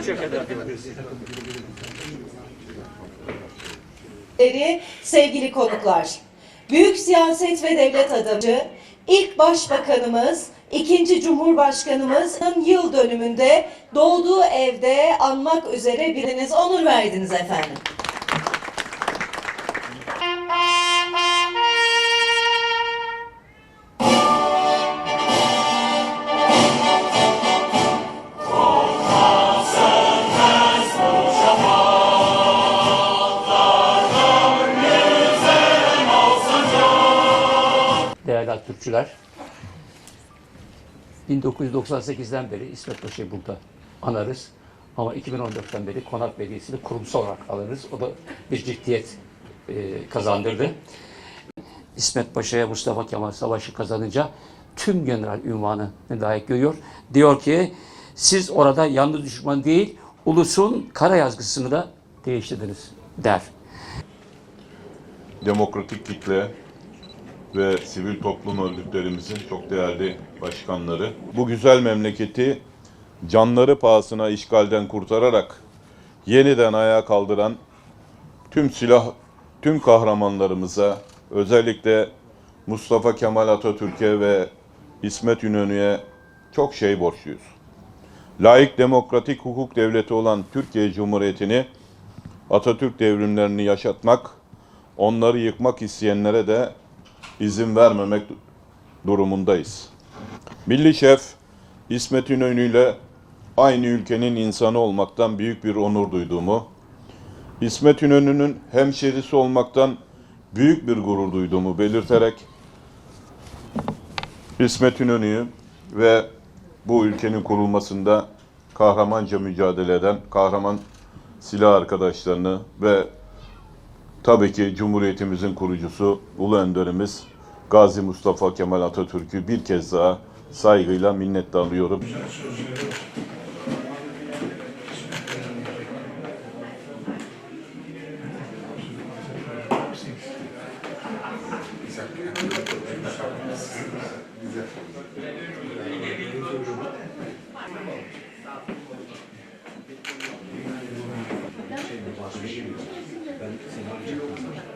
Üçe kadar. Değerli sevgili konuklar, büyük siyaset ve devlet adamı, ilk başbakanımız, ikinci cumhurbaşkanımızın yıl dönümünde doğduğu evde anmak üzere biriniz onur verdiniz efendim. Değerli Atatürkçüler, 1998'den beri İsmet Paşa'yı burada anarız. Ama 2014'ten beri Konak Belediyesi'ni kurumsal olarak alırız. O da bir ciddiyet e, kazandırdı. İsmet Paşa'ya Mustafa Kemal Savaşı kazanınca tüm general ünvanı layık görüyor. Diyor ki siz orada yalnız düşman değil, ulusun kara yazgısını da değiştirdiniz der. demokratik kitle ve sivil toplum örgütlerimizin çok değerli başkanları bu güzel memleketi canları pahasına işgalden kurtararak yeniden ayağa kaldıran tüm silah tüm kahramanlarımıza özellikle Mustafa Kemal Atatürk'e ve İsmet İnönü'ye çok şey borçluyuz. Layık demokratik hukuk devleti olan Türkiye Cumhuriyeti'ni Atatürk devrimlerini yaşatmak onları yıkmak isteyenlere de izin vermemek durumundayız. Milli Şef İsmet İnönü ile aynı ülkenin insanı olmaktan büyük bir onur duyduğumu, İsmet İnönü'nün hemşerisi olmaktan büyük bir gurur duyduğumu belirterek İsmet İnönü'yü ve bu ülkenin kurulmasında kahramanca mücadele eden kahraman silah arkadaşlarını ve Tabii ki Cumhuriyetimizin kurucusu Ulu Önderimiz Gazi Mustafa Kemal Atatürk'ü bir kez daha saygıyla minnettarlıyorum. Thank şey, you. Şey 何?